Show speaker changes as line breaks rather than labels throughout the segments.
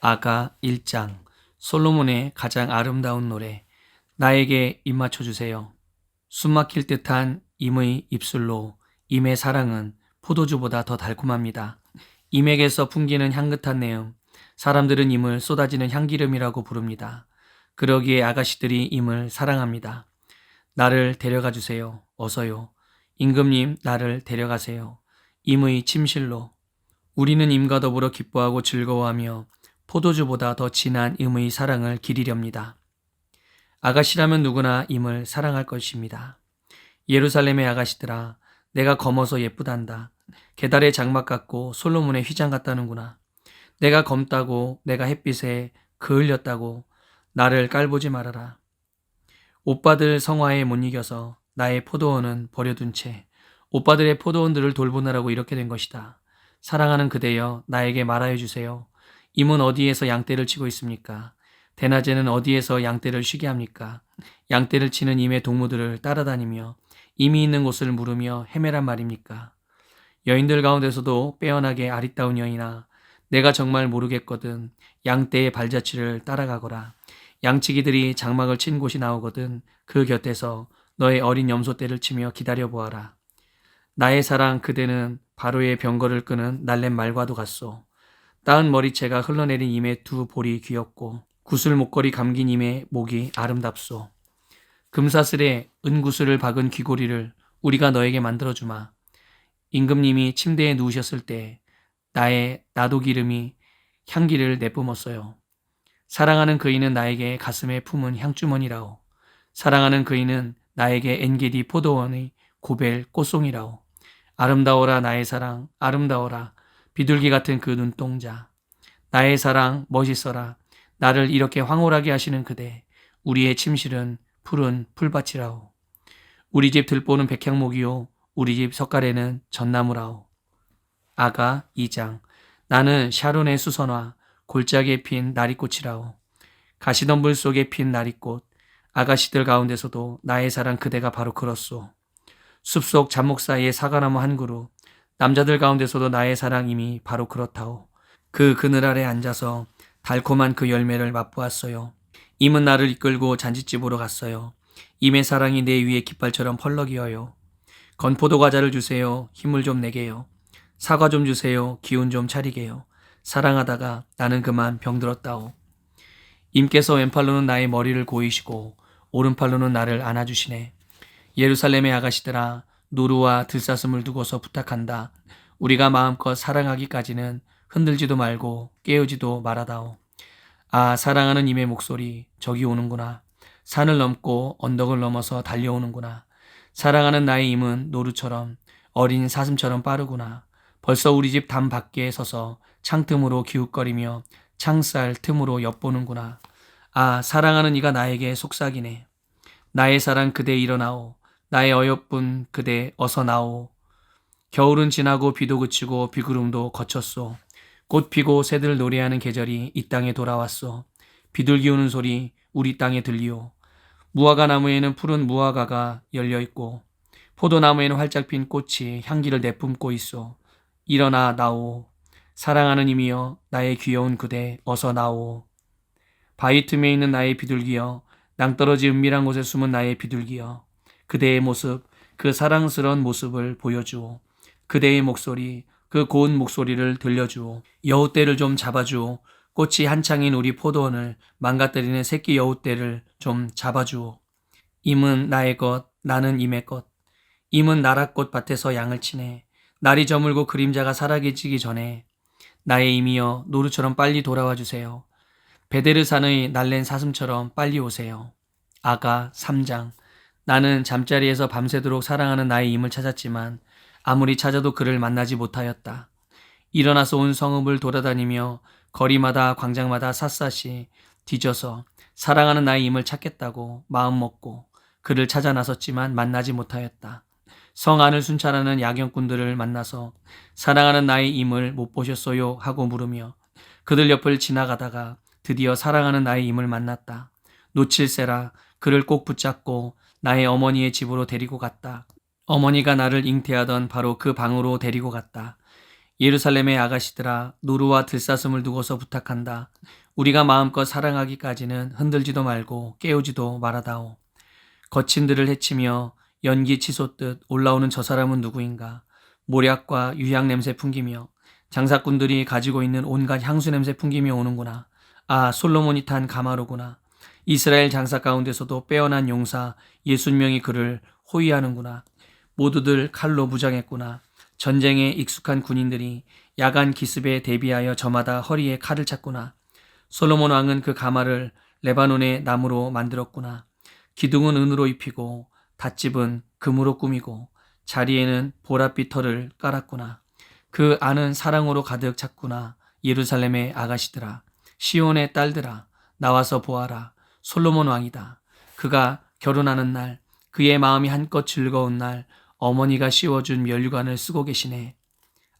아가 1장 솔로몬의 가장 아름다운 노래 나에게 입 맞춰 주세요. 숨막힐 듯한 임의 입술로 임의 사랑은 포도주보다 더 달콤합니다. 임에게서 풍기는 향긋한 내음 사람들은 임을 쏟아지는 향기름이라고 부릅니다. 그러기에 아가씨들이 임을 사랑합니다. 나를 데려가 주세요. 어서요. 임금님 나를 데려가세요. 임의 침실로 우리는 임과 더불어 기뻐하고 즐거워하며 포도주보다 더 진한 임의 사랑을 기리렵니다. 아가씨라면 누구나 임을 사랑할 것입니다. 예루살렘의 아가씨들아, 내가 검어서 예쁘단다. 계달의 장막 같고 솔로몬의 휘장 같다는구나. 내가 검다고 내가 햇빛에 그을렸다고 나를 깔보지 말아라. 오빠들 성화에 못 이겨서 나의 포도원은 버려둔 채 오빠들의 포도원들을 돌보느라고 이렇게 된 것이다. 사랑하는 그대여 나에게 말하여 주세요. 임은 어디에서 양떼를 치고 있습니까? 대낮에는 어디에서 양떼를 쉬게 합니까? 양떼를 치는 임의 동무들을 따라다니며 임이 있는 곳을 물으며 헤매란 말입니까? 여인들 가운데서도 빼어나게 아리따운 여인아, 내가 정말 모르겠거든. 양떼의 발자취를 따라가거라. 양치기들이 장막을 친 곳이 나오거든 그 곁에서 너의 어린 염소 떼를 치며 기다려 보아라. 나의 사랑 그대는 바로의 병거를 끄는 날랜 말과도 같소. 따은 머리채가 흘러내린 임의 두 볼이 귀엽고 구슬 목걸이 감긴 임의 목이 아름답소. 금사슬에 은구슬을 박은 귀고리를 우리가 너에게 만들어 주마. 임금님이 침대에 누우셨을 때 나의 나도 기름이 향기를 내뿜었어요. 사랑하는 그이는 나에게 가슴에 품은 향주머니라오. 사랑하는 그이는 나에게 엔게디 포도원의 고벨 꽃송이라오. 아름다워라 나의 사랑, 아름다워라 비둘기 같은 그 눈동자. 나의 사랑 멋있어라. 나를 이렇게 황홀하게 하시는 그대. 우리의 침실은 푸른 풀밭이라오. 우리 집 들보는 백향목이요. 우리 집 석가래는 전나무라오. 아가 2장 나는 샤론의 수선화 골짜기에 핀 나리꽃이라오. 가시덤불 속에 핀 나리꽃 아가씨들 가운데서도 나의 사랑 그대가 바로 그렇소. 숲속 잡목 사이에 사과나무 한 그루 남자들 가운데서도 나의 사랑임이 바로 그렇다오. 그 그늘 아래 앉아서 달콤한 그 열매를 맛보았어요. 임은 나를 이끌고 잔치집으로 갔어요. 임의 사랑이 내 위에 깃발처럼 펄럭이어요. 건포도 과자를 주세요. 힘을 좀 내게요. 사과 좀 주세요. 기운 좀 차리게요. 사랑하다가 나는 그만 병들었다오. 임께서 왼팔로는 나의 머리를 고이시고 오른팔로는 나를 안아주시네. 예루살렘의 아가씨들아 노루와 들사슴을 두고서 부탁한다. 우리가 마음껏 사랑하기까지는 흔들지도 말고 깨우지도 말아다오. 아 사랑하는 임의 목소리 저기 오는구나. 산을 넘고 언덕을 넘어서 달려오는구나. 사랑하는 나의 임은 노루처럼 어린 사슴처럼 빠르구나. 벌써 우리 집 담 밖에 서서 창틈으로 기웃거리며 창살 틈으로 엿보는구나. 아, 사랑하는 이가 나에게 속삭이네. 나의 사랑 그대 일어나오. 나의 어여쁜 그대 어서 나오. 겨울은 지나고 비도 그치고 비구름도 거쳤소. 꽃 피고 새들 노래하는 계절이 이 땅에 돌아왔소. 비둘기 우는 소리 우리 땅에 들리오. 무화과 나무에는 푸른 무화과가 열려 있고 포도나무에는 활짝 핀 꽃이 향기를 내뿜고 있어. 일어나 나오. 사랑하는 이미여 나의 귀여운 그대 어서 나오. 바위 틈에 있는 나의 비둘기여 낭떠러지 은밀한 곳에 숨은 나의 비둘기여 그대의 모습 그 사랑스러운 모습을 보여주오. 그대의 목소리 그 고운 목소리를 들려주오. 여우떼를 좀 잡아주오. 꽃이 한창인 우리 포도원을 망가뜨리는 새끼 여우떼를 좀 잡아주오. 임은 나의 것, 나는 임의 것. 임은 나랏꽃 밭에서 양을 치네. 날이 저물고 그림자가 사라지기 전에 나의 임이여 노루처럼 빨리 돌아와 주세요. 베데르산의 날랜 사슴처럼 빨리 오세요. 아가 3장 나는 잠자리에서 밤새도록 사랑하는 나의 임을 찾았지만 아무리 찾아도 그를 만나지 못하였다. 일어나서 온 성읍을 돌아다니며 거리마다 광장마다 샅샅이 뒤져서 사랑하는 나의 임을 찾겠다고 마음먹고 그를 찾아 나섰지만 만나지 못하였다. 성 안을 순찰하는 야경꾼들을 만나서 사랑하는 나의 임을 못 보셨어요 하고 물으며 그들 옆을 지나가다가 드디어 사랑하는 나의 임을 만났다. 놓칠세라 그를 꼭 붙잡고 나의 어머니의 집으로 데리고 갔다. 어머니가 나를 잉태하던 바로 그 방으로 데리고 갔다. 예루살렘의 아가씨들아 노루와 들사슴을 두고서 부탁한다. 우리가 마음껏 사랑하기까지는 흔들지도 말고 깨우지도 말아다오. 거친들을 해치며 연기 치솟듯 올라오는 저 사람은 누구인가? 모략과 유향 냄새 풍기며 장사꾼들이 가지고 있는 온갖 향수 냄새 풍기며 오는구나. 아, 솔로몬이 탄 가마로구나. 이스라엘 장사 가운데서도 빼어난 용사 예순 명이 그를 호위하는구나. 모두들 칼로 무장했구나. 전쟁에 익숙한 군인들이 야간 기습에 대비하여 저마다 허리에 칼을 찼구나. 솔로몬 왕은 그 가마를 레바논의 나무로 만들었구나. 기둥은 은으로 입히고 닷집은 금으로 꾸미고 자리에는 보랏빛 털을 깔았구나. 그 안은 사랑으로 가득 찼구나. 예루살렘의 아가씨들아, 시온의 딸들아, 나와서 보아라. 솔로몬 왕이다. 그가 결혼하는 날, 그의 마음이 한껏 즐거운 날, 어머니가 씌워준 면류관을 쓰고 계시네.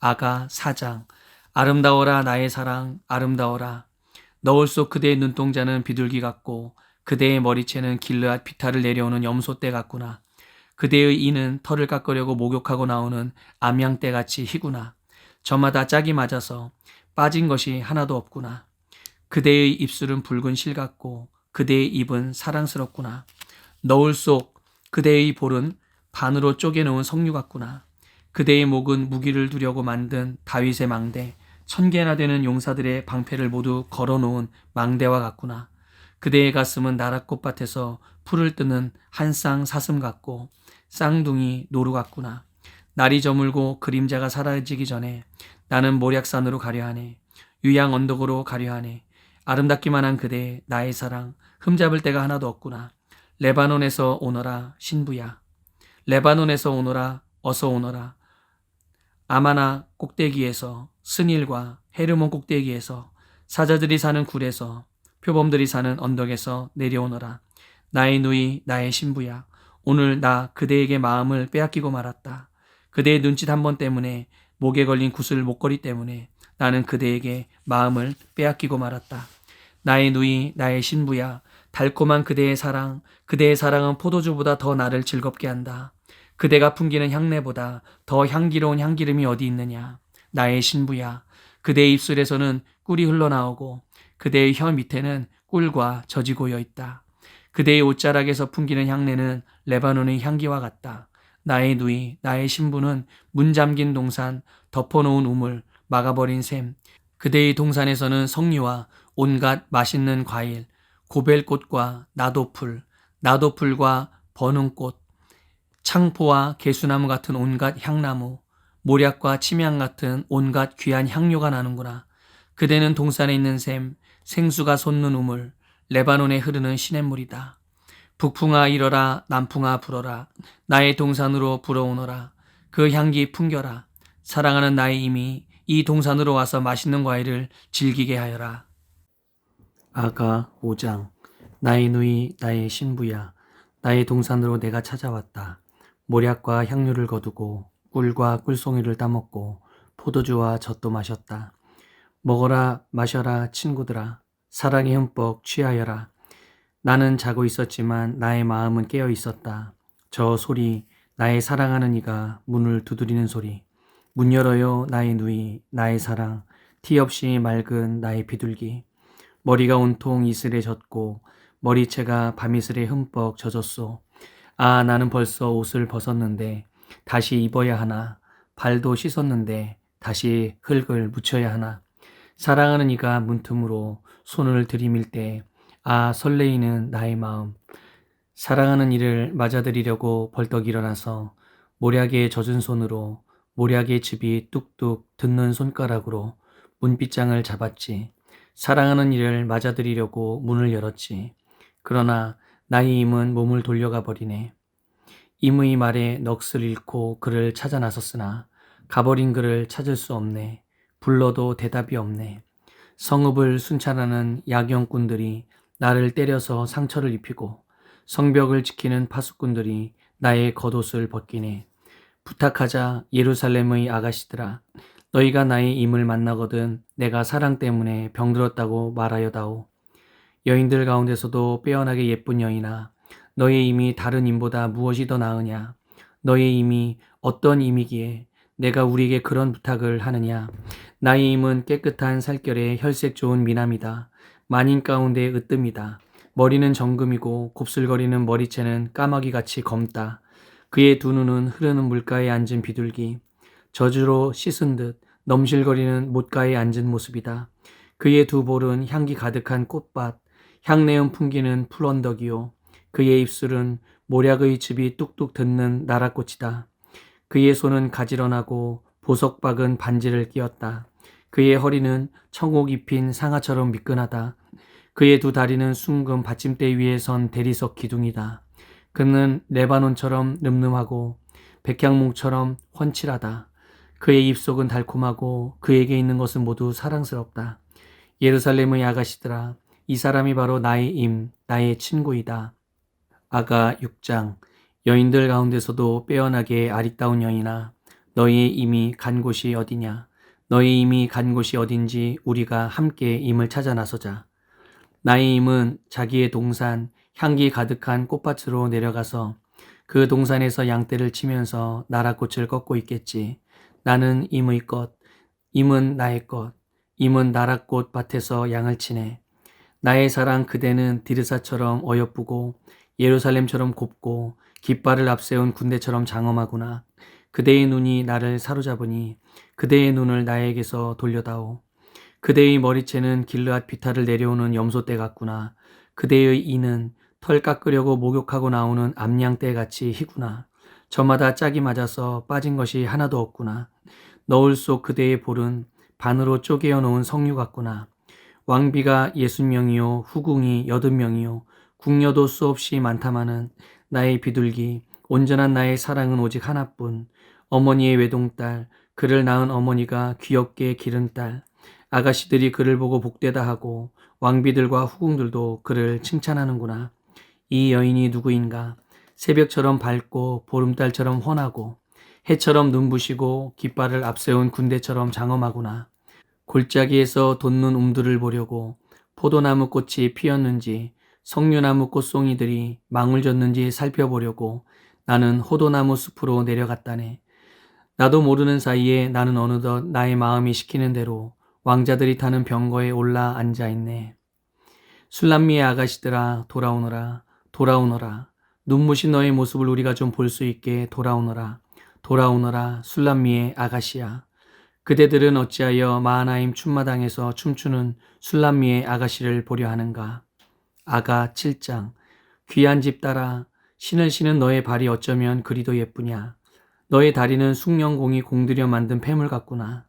아가 사장, 아름다워라 나의 사랑, 아름다워라. 너울 속 그대의 눈동자는 비둘기 같고 그대의 머리채는 길르앗 비탈을 내려오는 염소떼 같구나. 그대의 이는 털을 깎으려고 목욕하고 나오는 암양떼 같이 희구나. 저마다 짝이 맞아서 빠진 것이 하나도 없구나. 그대의 입술은 붉은 실 같고 그대의 입은 사랑스럽구나. 너울 속 그대의 볼은 반으로 쪼개놓은 석류 같구나. 그대의 목은 무기를 두려고 만든 다윗의 망대, 천 개나 되는 용사들의 방패를 모두 걸어놓은 망대와 같구나. 그대의 가슴은 나랏꽃밭에서 풀을 뜨는 한 쌍 사슴 같고 쌍둥이 노루 같구나. 날이 저물고 그림자가 사라지기 전에 나는 모략산으로 가려 하네. 유양 언덕으로 가려 하네. 아름답기만 한 그대 나의 사랑 흠잡을 데가 하나도 없구나. 레바논에서 오너라 신부야. 레바논에서 오너라 어서 오너라. 아마나 꼭대기에서 스닐과 헤르몬 꼭대기에서 사자들이 사는 굴에서 표범들이 사는 언덕에서 내려오너라. 나의 누이 나의 신부야. 오늘 나 그대에게 마음을 빼앗기고 말았다. 그대의 눈짓 한 번 때문에 목에 걸린 구슬 목걸이 때문에 나는 그대에게 마음을 빼앗기고 말았다. 나의 누이 나의 신부야. 달콤한 그대의 사랑, 그대의 사랑은 포도주보다 더 나를 즐겁게 한다. 그대가 풍기는 향내보다 더 향기로운 향기름이 어디 있느냐. 나의 신부야. 그대의 입술에서는 꿀이 흘러나오고 그대의 혀 밑에는 꿀과 젖이 고여 있다. 그대의 옷자락에서 풍기는 향내는 레바논의 향기와 같다. 나의 누이, 나의 신부는 문 잠긴 동산, 덮어놓은 우물, 막아버린 샘. 그대의 동산에서는 석류와 온갖 맛있는 과일, 고벨꽃과 나도풀, 나도풀과 버는꽃, 창포와 개수나무 같은 온갖 향나무, 모략과 침향 같은 온갖 귀한 향료가 나는구나. 그대는 동산에 있는 샘, 생수가 솟는 우물, 레바논에 흐르는 시냇물이다. 북풍아 일어라, 남풍아 불어라, 나의 동산으로 불어오너라. 그 향기 풍겨라. 사랑하는 나의 임이 이 동산으로 와서 맛있는 과일을 즐기게 하여라. 아가 5장 나의 누이 나의 신부야 나의 동산으로 내가 찾아왔다. 모략과 향료를 거두고 꿀과 꿀송이를 따먹고 포도주와 젖도 마셨다. 먹어라 마셔라 친구들아 사랑에 흠뻑 취하여라. 나는 자고 있었지만 나의 마음은 깨어 있었다. 저 소리 나의 사랑하는 이가 문을 두드리는 소리 문 열어요 나의 누이 나의 사랑 티 없이 맑은 나의 비둘기 머리가 온통 이슬에 젖고 머리채가 밤이슬에 흠뻑 젖었소. 아, 나는 벌써 옷을 벗었는데 다시 입어야 하나. 발도 씻었는데 다시 흙을 묻혀야 하나. 사랑하는 이가 문틈으로 손을 들이밀 때, 아, 설레이는 나의 마음. 사랑하는 이를 맞아들이려고 벌떡 일어나서 모략의 젖은 손으로 모략의 즙이 뚝뚝 듣는 손가락으로 문빗장을 잡았지. 사랑하는 이를 맞아들이려고 문을 열었지. 그러나 나의 임은 몸을 돌려가 버리네. 임의 말에 넋을 잃고 그를 찾아 나섰으나 가버린 그를 찾을 수 없네. 불러도 대답이 없네. 성읍을 순찰하는 야경꾼들이 나를 때려서 상처를 입히고 성벽을 지키는 파수꾼들이 나의 겉옷을 벗기네. 부탁하자 예루살렘의 아가씨들아 너희가 나의 임을 만나거든 내가 사랑 때문에 병들었다고 말하여다오. 여인들 가운데서도 빼어나게 예쁜 여인아, 너의 임이 다른 임보다 무엇이 더 나으냐? 너의 임이 어떤 임이기에 내가 우리에게 그런 부탁을 하느냐. 나의 임은 깨끗한 살결에 혈색 좋은 미남이다. 만인 가운데 으뜸이다. 머리는 정금이고 곱슬거리는 머리채는 까마귀같이 검다. 그의 두 눈은 흐르는 물가에 앉은 비둘기. 저주로 씻은 듯 넘실거리는 못가에 앉은 모습이다. 그의 두 볼은 향기 가득한 꽃밭, 향내음 풍기는 풀언덕이요. 그의 입술은 모략의 즙이 뚝뚝 듣는 나라꽃이다. 그의 손은 가지런하고 보석 박은 반지를 끼었다. 그의 허리는 청옥 입힌 상아처럼 미끈하다. 그의 두 다리는 숭금 받침대 위에 선 대리석 기둥이다. 그는 레바논처럼 늠름하고 백향목처럼 훤칠하다. 그의 입속은 달콤하고 그에게 있는 것은 모두 사랑스럽다. 예루살렘의 아가씨들아, 이 사람이 바로 나의 임, 나의 친구이다. 아가 6장 여인들 가운데서도 빼어나게 아리따운 여인아, 너희의 임이 간 곳이 어디냐? 너희 임이 간 곳이 어딘지 우리가 함께 임을 찾아 나서자. 나의 임은 자기의 동산, 향기 가득한 꽃밭으로 내려가서 그 동산에서 양떼를 치면서 나라꽃을 꺾고 있겠지. 나는 임의 것, 임은 나의 것, 임은 나라꽃 밭에서 양을 치네. 나의 사랑 그대는 디르사처럼 어여쁘고 예루살렘처럼 곱고 깃발을 앞세운 군대처럼 장엄하구나. 그대의 눈이 나를 사로잡으니 그대의 눈을 나에게서 돌려다오. 그대의 머리채는 길르앗 비탈을 내려오는 염소떼 같구나. 그대의 이는 털 깎으려고 목욕하고 나오는 암양떼 같이 희구나. 저마다 짝이 맞아서 빠진 것이 하나도 없구나. 너울 속 그대의 볼은 반으로 쪼개어 놓은 석류 같구나. 왕비가 예순 명이요 후궁이 여든 명이요 궁녀도 수없이 많다마는 나의 비둘기 온전한 나의 사랑은 오직 하나뿐 어머니의 외동딸 그를 낳은 어머니가 귀엽게 기른 딸 아가씨들이 그를 보고 복되다 하고 왕비들과 후궁들도 그를 칭찬하는구나. 이 여인이 누구인가? 새벽처럼 밝고 보름달처럼 훤하고 해처럼 눈부시고 깃발을 앞세운 군대처럼 장엄하구나. 골짜기에서 돋는 움들을 보려고 포도나무 꽃이 피었는지 석류나무 꽃송이들이 망을 줬는지 살펴보려고 나는 호도나무 숲으로 내려갔다네. 나도 모르는 사이에 나는 어느덧 나의 마음이 시키는 대로 왕자들이 타는 병거에 올라 앉아 있네. 술람미의 아가씨들아 돌아오너라 돌아오너라 눈부신 너의 모습을 우리가 좀 볼 수 있게 돌아오너라 돌아오너라 술람미의 아가씨야. 그대들은 어찌하여 마하나임 춤마당에서 춤추는 술람미의 아가씨를 보려 하는가? 아가 7장 귀한 집 따라 신을 신은 너의 발이 어쩌면 그리도 예쁘냐. 너의 다리는 숙련공이 공들여 만든 폐물 같구나.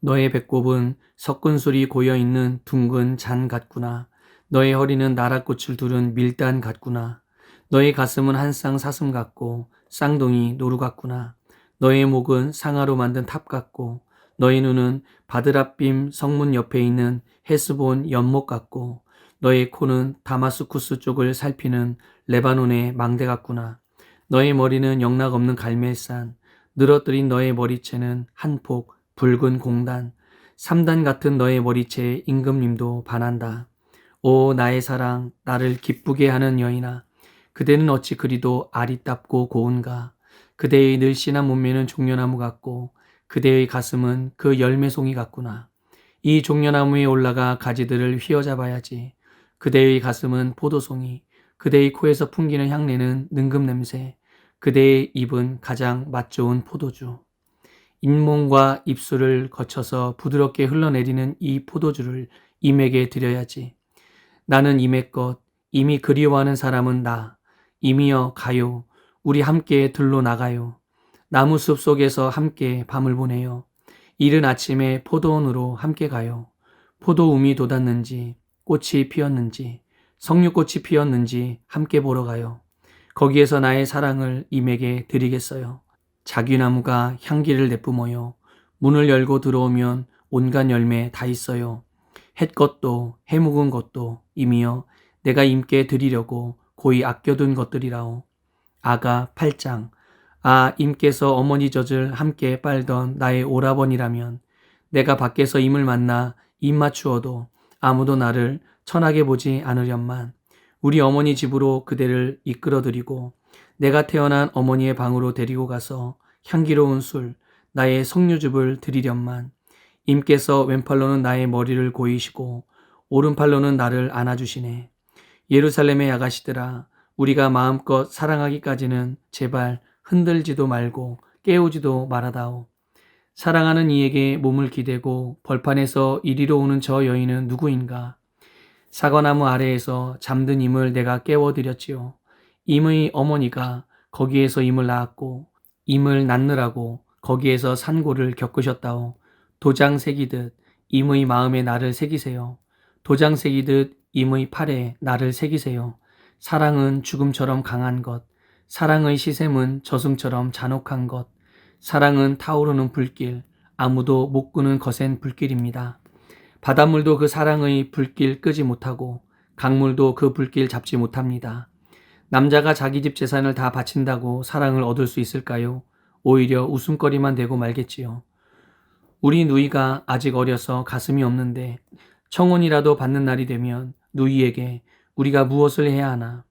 너의 배꼽은 석근술이 고여 있는 둥근 잔 같구나. 너의 허리는 나라꽃을 두른 밀단 같구나. 너의 가슴은 한 쌍 사슴 같고 쌍둥이 노루 같구나. 너의 목은 상아로 만든 탑 같고 너의 눈은 바드랍빔 성문 옆에 있는 헤스본 연못 같고 너의 코는 다마스쿠스 쪽을 살피는 레바논의 망대 같구나. 너의 머리는 영락 없는 갈멜산, 늘어뜨린 너의 머리채는 한 폭 붉은 공단, 삼단 같은 너의 머리채에 임금님도 반한다. 오 나의 사랑, 나를 기쁘게 하는 여인아, 그대는 어찌 그리도 아리답고 고운가. 그대의 늘씬한 몸매는 종려나무 같고 그대의 가슴은 그 열매송이 같구나. 이 종려나무에 올라가 가지들을 휘어잡아야지. 그대의 가슴은 포도송이, 그대의 코에서 풍기는 향내는 능금 냄새, 그대의 입은 가장 맛 좋은 포도주. 잇몸과 입술을 거쳐서 부드럽게 흘러내리는 이 포도주를 임에게 드려야지. 나는 임의 것, 이미 그리워하는 사람은 나. 임이여 가요. 우리 함께 들로 나가요. 나무숲 속에서 함께 밤을 보내요. 이른 아침에 포도원으로 함께 가요. 포도움이 돋았는지, 꽃이 피었는지, 석류꽃이 피었는지 함께 보러 가요. 거기에서 나의 사랑을 임에게 드리겠어요. 자귀나무가 향기를 내뿜어요. 문을 열고 들어오면 온갖 열매 다 있어요. 햇 것도 해묵은 것도 임이여 내가 임께 드리려고 고이 아껴둔 것들이라오. 아가 8장 아 임께서 어머니 젖을 함께 빨던 나의 오라버니라면 내가 밖에서 임을 만나 입 맞추어도 아무도 나를 천하게 보지 않으련만 우리 어머니 집으로 그대를 이끌어드리고 내가 태어난 어머니의 방으로 데리고 가서 향기로운 술, 나의 석류즙을 드리련만 임께서 왼팔로는 나의 머리를 고이시고 오른팔로는 나를 안아주시네. 예루살렘의 아가씨들아 우리가 마음껏 사랑하기까지는 제발 흔들지도 말고 깨우지도 말아다오. 사랑하는 이에게 몸을 기대고 벌판에서 이리로 오는 저 여인은 누구인가? 사과나무 아래에서 잠든 임을 내가 깨워드렸지요. 임의 어머니가 거기에서 임을 낳았고 임을 낳느라고 거기에서 산고를 겪으셨다오. 도장 새기듯 임의 마음에 나를 새기세요. 도장 새기듯 임의 팔에 나를 새기세요. 사랑은 죽음처럼 강한 것, 사랑의 시샘은 저승처럼 잔혹한 것, 사랑은 타오르는 불길, 아무도 못 끄는 거센 불길입니다. 바닷물도 그 사랑의 불길 끄지 못하고 강물도 그 불길 잡지 못합니다. 남자가 자기 집 재산을 다 바친다고 사랑을 얻을 수 있을까요? 오히려 웃음거리만 되고 말겠지요. 우리 누이가 아직 어려서 가슴이 없는데 청혼이라도 받는 날이 되면 누이에게 우리가 무엇을 해야 하나?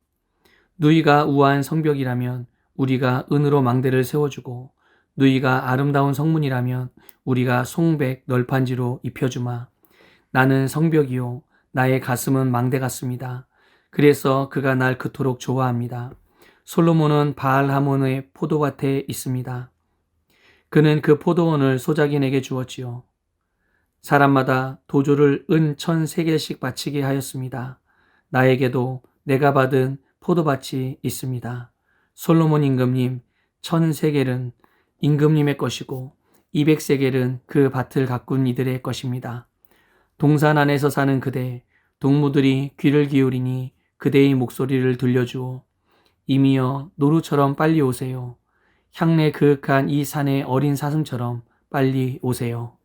누이가 우아한 성벽이라면 우리가 은으로 망대를 세워주고 누이가 아름다운 성문이라면 우리가 송백 널판지로 입혀주마. 나는 성벽이요. 나의 가슴은 망대 같습니다. 그래서 그가 날 그토록 좋아합니다. 솔로몬은 바알 하몬의 포도밭에 있습니다. 그는 그 포도원을 소작인에게 주었지요. 사람마다 도조를 은 천 세겔씩 바치게 하였습니다. 나에게도 내가 받은 포도밭이 있습니다. 솔로몬 임금님 천 세겔은 임금님의 것이고 200세겔은 그 밭을 가꾼 이들의 것입니다. 동산 안에서 사는 그대, 동무들이 귀를 기울이니 그대의 목소리를 들려주오. 이미여 노루처럼 빨리 오세요. 향내 그윽한 이 산의 어린 사슴처럼 빨리 오세요.